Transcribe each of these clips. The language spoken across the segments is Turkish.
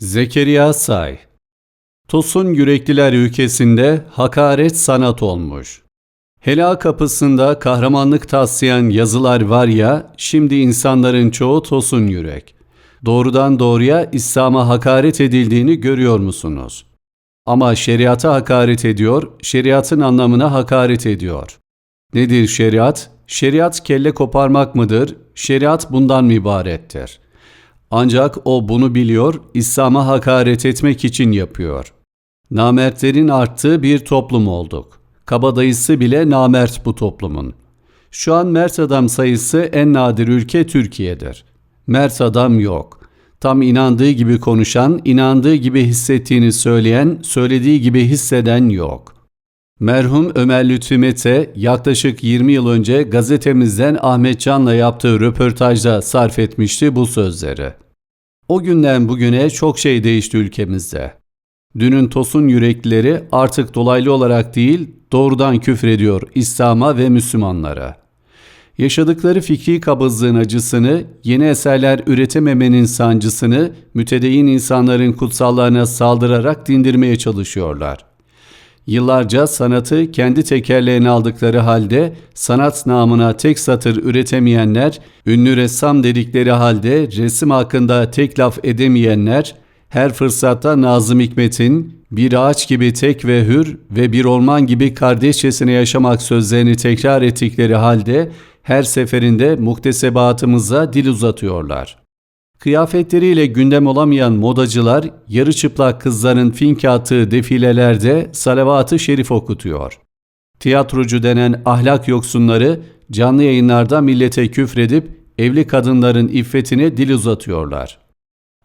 Zekeriya Say Tosun Yürekliler ülkesinde hakaret sanat olmuş. Hela kapısında kahramanlık taslayan yazılar var ya, şimdi insanların çoğu tosun yürek. Doğrudan doğruya İslam'a hakaret edildiğini görüyor musunuz? Ama şeriata hakaret ediyor, şeriatın anlamına hakaret ediyor. Nedir şeriat? Şeriat kelle koparmak mıdır? Şeriat bundan mı ibarettir. Ancak o bunu biliyor, İslam'a hakaret etmek için yapıyor. Namertlerin arttığı bir toplum olduk. Kabadayısı bile namert bu toplumun. Şu an mert adam sayısı en nadir ülke Türkiye'dir. Mert adam yok. Tam inandığı gibi konuşan, inandığı gibi hissettiğini söyleyen, söylediği gibi hisseden yok. Merhum Ömer Lütfü Mete yaklaşık 20 yıl önce gazetemizden Ahmet Can'la yaptığı röportajda sarf etmişti bu sözleri. O günden bugüne çok şey değişti ülkemizde. Dünün tosun yüreklileri artık dolaylı olarak değil doğrudan küfrediyor İslam'a ve Müslümanlara. Yaşadıkları fikri kabızlığın acısını, yeni eserler üretememenin sancısını mütedeyyin insanların kutsallarına saldırarak dindirmeye çalışıyorlar. Yıllarca sanatı kendi tekerleğine aldıkları halde sanat namına tek satır üretemeyenler, ünlü ressam dedikleri halde resim hakkında tek laf edemeyenler, her fırsatta Nazım Hikmet'in bir ağaç gibi tek ve hür ve bir orman gibi kardeşçesine yaşamak sözlerini tekrar ettikleri halde her seferinde muktesebatımıza dil uzatıyorlar. Kıyafetleriyle gündem olamayan modacılar yarı çıplak kızların fink attığı defilelerde salavat-ı şerif okutuyor. Tiyatrocu denen ahlak yoksunları canlı yayınlarda millete küfredip evli kadınların iffetine dil uzatıyorlar.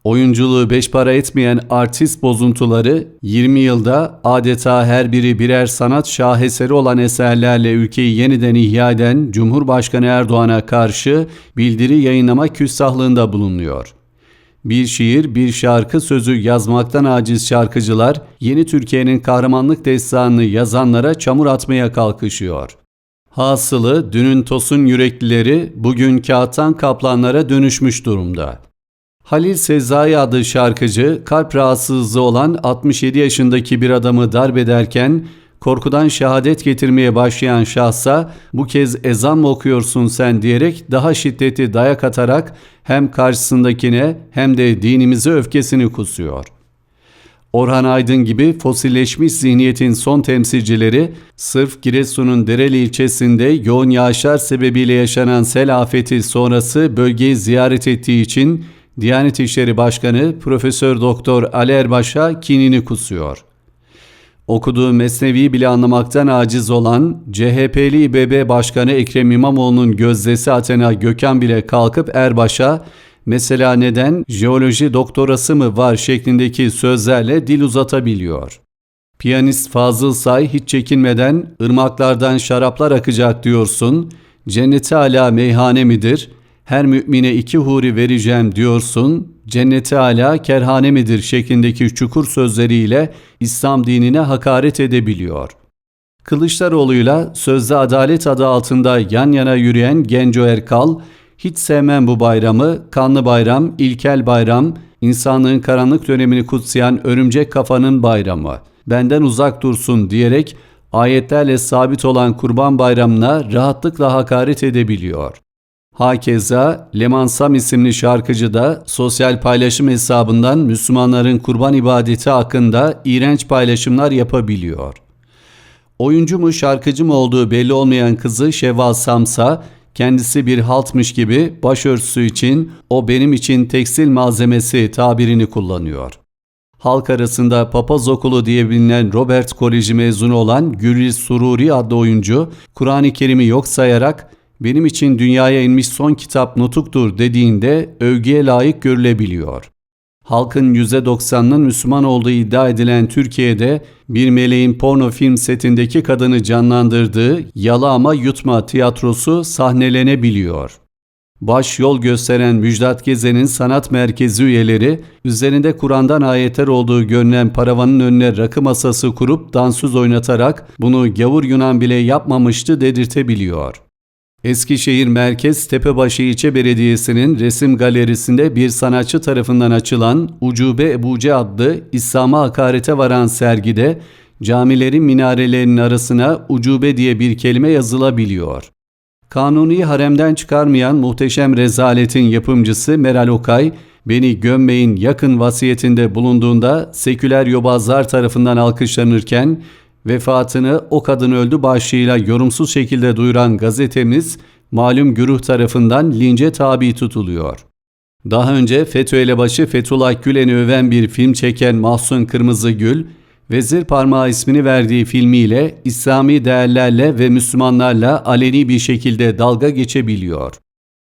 Oyunculuğu beş para etmeyen artist bozuntuları 20 yılda adeta her biri birer sanat şaheseri olan eserlerle ülkeyi yeniden ihya eden Cumhurbaşkanı Erdoğan'a karşı bildiri yayınlama küstahlığında bulunuyor. Bir şiir, bir şarkı sözü yazmaktan aciz şarkıcılar yeni Türkiye'nin kahramanlık destanını yazanlara çamur atmaya kalkışıyor. Hasılı dünün tosun yüreklileri bugün kağıttan kaplanlara dönüşmüş durumda. Halil Sezai adlı şarkıcı kalp rahatsızlığı olan 67 yaşındaki bir adamı darp ederken korkudan şehadet getirmeye başlayan şahsa bu kez ezan mı okuyorsun sen diyerek daha şiddetli dayak atarak hem karşısındakine hem de dinimize öfkesini kusuyor. Orhan Aydın gibi fosilleşmiş zihniyetin son temsilcileri sırf Giresun'un Dereli ilçesinde yoğun yağışlar sebebiyle yaşanan sel afeti sonrası bölgeyi ziyaret ettiği için Diyanet İşleri Başkanı Profesör Doktor Ali Erbaş'a kinini kusuyor. Okuduğu mesnevi bile anlamaktan aciz olan CHP'li İBB Başkanı Ekrem İmamoğlu'nun gözdesi Athena Gökhan bile kalkıp Erbaş'a mesela neden jeoloji doktorası mı var şeklindeki sözlerle dil uzatabiliyor. Piyanist Fazıl Say hiç çekinmeden ırmaklardan şaraplar akacak diyorsun, cenneti hala meyhane midir?'' Her mümine iki huri vereceğim diyorsun, cenneti ala kerhane midir şeklindeki çukur sözleriyle İslam dinine hakaret edebiliyor. Kılıçdaroğlu'yla sözde adalet adı altında yan yana yürüyen Genco Erkal, hiç sevmem bu bayramı, kanlı bayram, ilkel bayram, insanlığın karanlık dönemini kutsayan örümcek kafanın bayramı, benden uzak dursun diyerek ayetlerle sabit olan kurban bayramına rahatlıkla hakaret edebiliyor. Hakeza Leman Sam isimli şarkıcı da sosyal paylaşım hesabından Müslümanların kurban ibadeti hakkında iğrenç paylaşımlar yapabiliyor. Oyuncu mu şarkıcı mı olduğu belli olmayan kızı Şevval Samsa kendisi bir haltmış gibi başörtüsü için o benim için tekstil malzemesi tabirini kullanıyor. Halk arasında papaz okulu diye bilinen Robert Koleji mezunu olan Gülriz Sururi adlı oyuncu Kur'an-ı Kerim'i yok sayarak benim için dünyaya inmiş son kitap Nutuk'tur dediğinde övgüye layık görülebiliyor. Halkın %90'ının Müslüman olduğu iddia edilen Türkiye'de bir meleğin porno film setindeki kadını canlandırdığı Yala ama Yutma tiyatrosu sahnelenebiliyor. Baş yol gösteren Müjdat Gezen'in sanat merkezi üyeleri üzerinde Kur'an'dan ayetler olduğu görünen paravanın önüne rakı masası kurup dansöz oynatarak bunu gavur Yunan bile yapmamıştı dedirtebiliyor. Eskişehir Merkez Tepebaşı İlçe Belediyesi'nin resim galerisinde bir sanatçı tarafından açılan Ucube Ebuce adlı İslam'a hakarete varan sergide camilerin minarelerinin arasına ucube diye bir kelime yazılabiliyor. Kanuni haremden çıkarmayan muhteşem rezaletin yapımcısı Meral Okay, beni gömmeyin yakın vasiyetinde bulunduğunda seküler yobazlar tarafından alkışlanırken vefatını o kadın öldü başlığıyla yorumsuz şekilde duyuran gazetemiz malum güruh tarafından lince tabi tutuluyor. Daha önce FETÖ elebaşı Fethullah Gülen'i öven bir film çeken Mahsun Kırmızıgül, Vezir Parmağı ismini verdiği filmiyle İslami değerlerle ve Müslümanlarla aleni bir şekilde dalga geçebiliyor.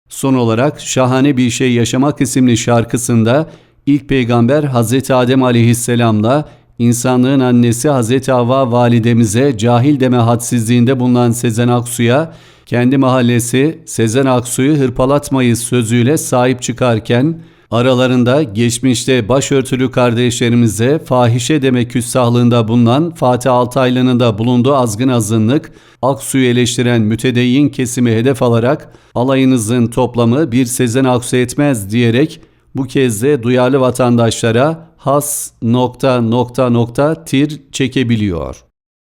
Son olarak Şahane Bir Şey Yaşamak isimli şarkısında ilk peygamber Hz. Adem aleyhisselamla insanlığın annesi Hz. Havva validemize cahil deme hadsizliğinde bulunan Sezen Aksu'ya kendi mahallesi Sezen Aksu'yu hırpalatmayız sözüyle sahip çıkarken aralarında geçmişte başörtülü kardeşlerimize fahişe deme küstahlığında bulunan Fatih Altaylı'nın da bulunduğu azgın azınlık Aksu'yu eleştiren mütedeyyin kesimi hedef alarak alayınızın toplamı bir Sezen Aksu etmez diyerek bu kez de duyarlı vatandaşlara has nokta nokta nokta tir çekebiliyor.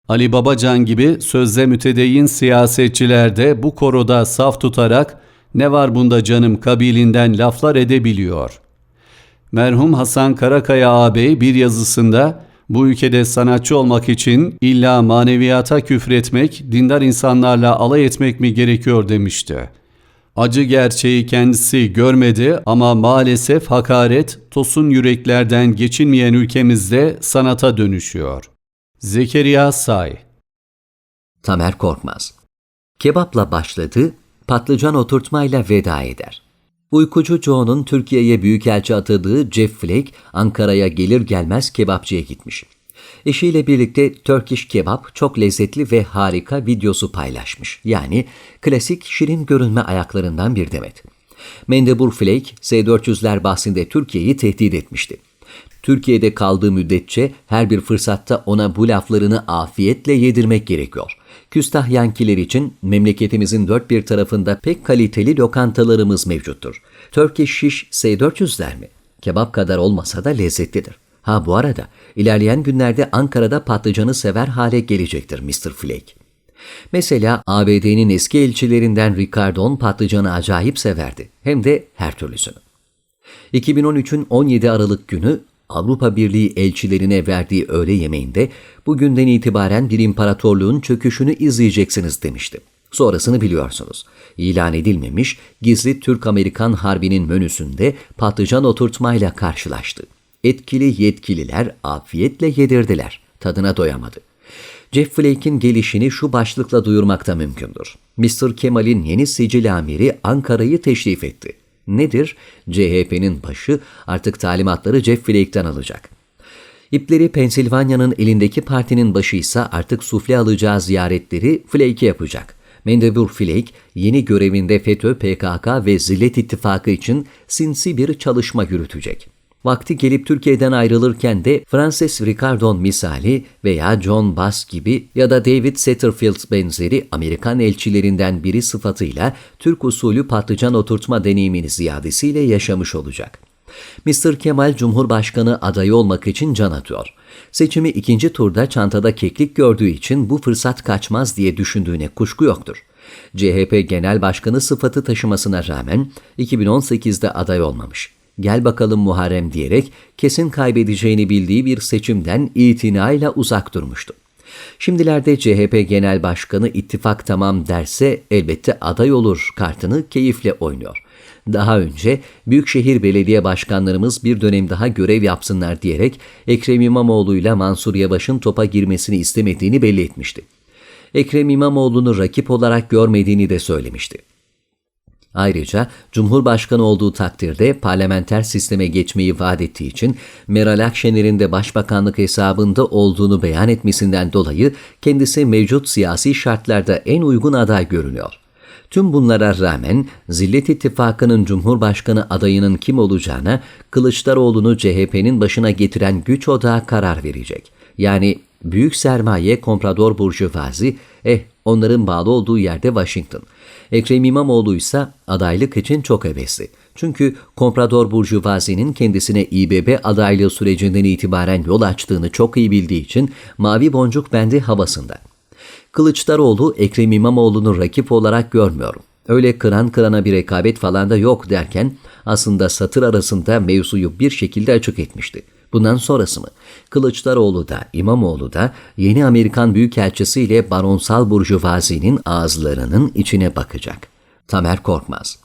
Ali Babacan gibi sözde mütedeyyin siyasetçiler de bu koroda saf tutarak ne var bunda canım kabilinden laflar edebiliyor. Merhum Hasan Karakaya ağabey bir yazısında bu ülkede sanatçı olmak için illa maneviyata küfretmek, dindar insanlarla alay etmek mi gerekiyor demişti. Acı gerçeği kendisi görmedi ama maalesef hakaret tosun yüreklerden geçinmeyen ülkemizde sanata dönüşüyor. Zekeriya Say Tamer Korkmaz. Kebapla başladı, patlıcan oturtmayla veda eder. Uykucu Joe'nun Türkiye'ye büyükelçi atadığı Jeff Flake Ankara'ya gelir gelmez kebapçıya gitmiş. Eşiyle birlikte Turkish Kebap çok lezzetli ve harika videosu paylaşmış. Yani klasik şirin görünme ayaklarından bir demet. Mendebur Flake S-400'ler bahsinde Türkiye'yi tehdit etmişti. Türkiye'de kaldığı müddetçe her bir fırsatta ona bu laflarını afiyetle yedirmek gerekiyor. Küstah yankiler için memleketimizin dört bir tarafında pek kaliteli lokantalarımız mevcuttur. Turkish Shish S-400'ler mi? Kebap kadar olmasa da lezzetlidir. Ha bu arada ilerleyen günlerde Ankara'da patlıcanı sever hale gelecektir Mr. Flake. Mesela ABD'nin eski elçilerinden Ricardon patlıcanı acayip severdi. Hem de her türlüsünü. 2013'ün 17 Aralık günü Avrupa Birliği elçilerine verdiği öğle yemeğinde bugünden itibaren bir imparatorluğun çöküşünü izleyeceksiniz demişti. Sonrasını biliyorsunuz. İlan edilmemiş gizli Türk-Amerikan harbinin menüsünde patlıcan oturtmayla karşılaştı. Etkili yetkililer afiyetle yedirdiler. Tadına doyamadı. Jeff Flake'in gelişini şu başlıkla duyurmakta mümkündür. Mr. Kemal'in yeni sicil amiri Ankara'yı teşrif etti. Nedir? CHP'nin başı artık talimatları Jeff Flake'ten alacak. İpleri Pensilvanya'nın elindeki partinin başı ise artık sufle alacağı ziyaretleri Flake yapacak. Mendebur Flake yeni görevinde FETÖ, PKK ve Zillet İttifakı için sinsi bir çalışma yürütecek. Vakti gelip Türkiye'den ayrılırken de Francis Ricardon misali veya John Bass gibi ya da David Satterfield benzeri Amerikan elçilerinden biri sıfatıyla Türk usulü patlıcan oturtma deneyimini ziyadesiyle yaşamış olacak. Mr. Kemal Cumhurbaşkanı adayı olmak için can atıyor. Seçimi ikinci turda çantada keklik gördüğü için bu fırsat kaçmaz diye düşündüğüne kuşku yoktur. CHP Genel Başkanı sıfatı taşımasına rağmen 2018'de aday olmamış gel bakalım Muharrem diyerek kesin kaybedeceğini bildiği bir seçimden itinayla uzak durmuştu. Şimdilerde CHP Genel Başkanı ittifak tamam derse elbette aday olur kartını keyifle oynuyor. Daha önce Büyükşehir Belediye Başkanlarımız bir dönem daha görev yapsınlar diyerek Ekrem İmamoğlu ile Mansur Yavaş'ın topa girmesini istemediğini belli etmişti. Ekrem İmamoğlu'nu rakip olarak görmediğini de söylemişti. Ayrıca Cumhurbaşkanı olduğu takdirde parlamenter sisteme geçmeyi vaat ettiği için Meral Akşener'in de başbakanlık hesabında olduğunu beyan etmesinden dolayı kendisi mevcut siyasi şartlarda en uygun aday görünüyor. Tüm bunlara rağmen Zillet İttifakı'nın Cumhurbaşkanı adayının kim olacağına Kılıçdaroğlu'nu CHP'nin başına getiren güç odağı karar verecek. Yani büyük sermaye komprador burjuvazi, eh Onların bağlı olduğu yerde Washington. Ekrem İmamoğlu ise adaylık için çok hevesli. Çünkü komprador burjuvazinin kendisine İBB adaylığı sürecinden itibaren yol açtığını çok iyi bildiği için mavi boncuk bendi havasında. Kılıçdaroğlu Ekrem İmamoğlu'nu rakip olarak görmüyorum. Öyle kıran kırana bir rekabet falan da yok derken aslında satır arasında mevzuyu bir şekilde açık etmişti. Bundan sonrası mı? Kılıçdaroğlu da İmamoğlu da yeni Amerikan Büyükelçisi ile baronsal burjuvazinin ağızlarının içine bakacak. Tamer Korkmaz